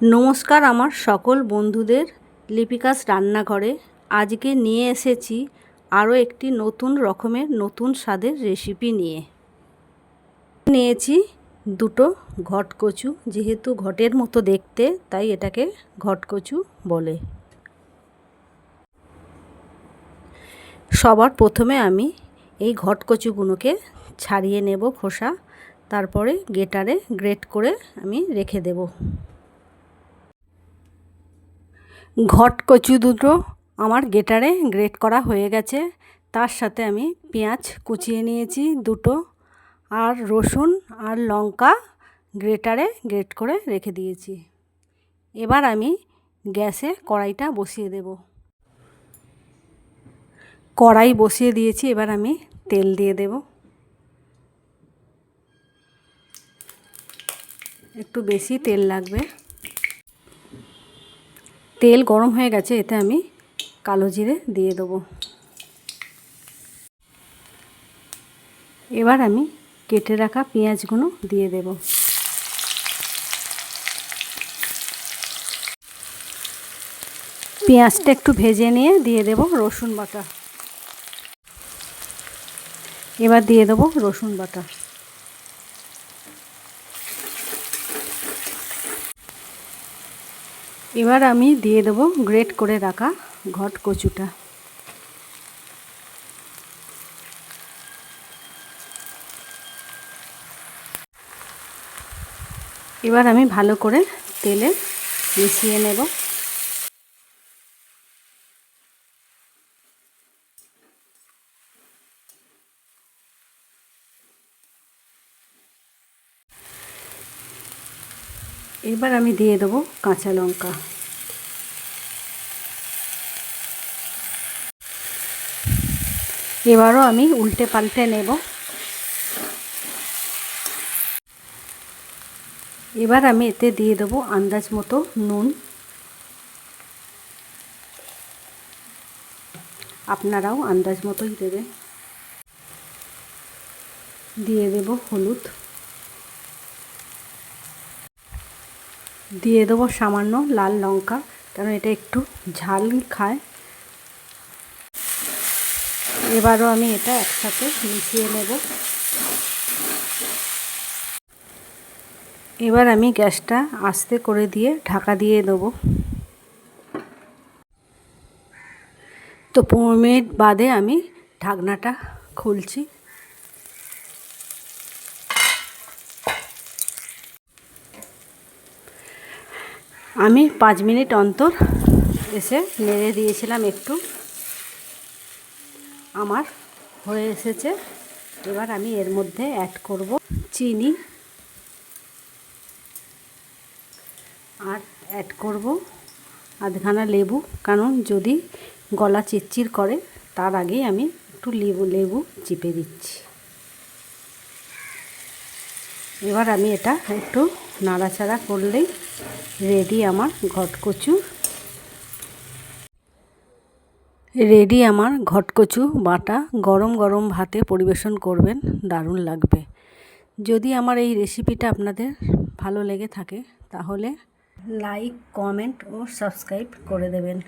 নমস্কার আমার সকল বন্ধুদের লিপিকাস রান্নাঘরে। আজকে নিয়ে এসেছি আরও একটি নতুন রকমের নতুন স্বাদের রেসিপি নিয়ে। নিয়েছি দুটো ঘটকচু, যেহেতু ঘটের মতো দেখতে, তাই এটাকে ঘটকচু বলে। সবার প্রথমে আমি এই ঘটকচুগুলোকে ছাড়িয়ে নেব খোসা, তারপরে গেটারে গ্রেট করে আমি রেখে দেব। ঘট কচু দুটো আমার গেটারে গ্রেট করা হয়ে গেছে। তার সাথে আমি পেঁয়াজ কুচিয়ে নিয়েছি দুটো আর রসুন আর লঙ্কা গ্রেটারে গ্রেট করে রেখে দিয়েছি। এবার আমি গ্যাসে কড়াইটা বসিয়ে দেব। কড়াই বসিয়ে দিয়েছি, এবার আমি তেল দিয়ে দেব। একটু বেশি তেল লাগবে। তেল গরম হয়ে গেছে, এতে আমি কালো জিরে দিয়ে দেবো। এবার আমি কেটে রাখা পেঁয়াজগুলো দিয়ে দেব। পেঁয়াজটা একটু ভেজে নিয়ে দিয়ে দেব রসুন বাটা। এবার দিয়ে দেবো রসুন বাটা। এবার আমি দিয়ে দেবো গ্রেট করে রাখা ঘট কচুটা। এবার আমি ভালো করে তেলে মিশিয়ে নেব। এবার আমি দিয়ে দেবো কাঁচা লঙ্কা। এবারও আমি উল্টে পাল্টে নেব। এবার আমি এতে দিয়ে দেবো আন্দাজ মতো নুন। আপনারাও আন্দাজ মতোই দেবেন। দিয়ে দেব হলুদ। দিয়ে দেবো সামান্য লাল লঙ্কা কারণ এটা একটু ঝাল খায়। এবারও আমি এটা একসাথে মিশিয়ে নেব। এবার আমি গ্যাসটা আস্তে করে দিয়ে ঢাকা দিয়ে দেবো। তো পনেরো মিনিট বাদে আমি ঢাকনাটা খুলছি। আমি পাঁচ মিনিট অন্তর এসে নেড়ে দিয়েছিলাম একটু। আমার হয়ে এসেছে। এবার আমি এর মধ্যে অ্যাড করব চিনি। আর অ্যাড করব আধখানা লেবু। কারণ যদি গলা চিরচির করে, তার আগেই আমি একটু লেবু লেবু চিপে দিচ্ছি। এবার আমি এটা একটু নাড়াচাড়া করলেই রেডি আমার ঘটকচু। রেডি আমার ঘটকচু বাটা গরম গরম ভাতে পরিবেশন করবেন, দারুণ লাগবে। যদি আমার এই রেসিপিটা আপনাদের ভালো লেগে থাকে, তাহলে লাইক কমেন্ট ও সাবস্ক্রাইব করে দেবেন।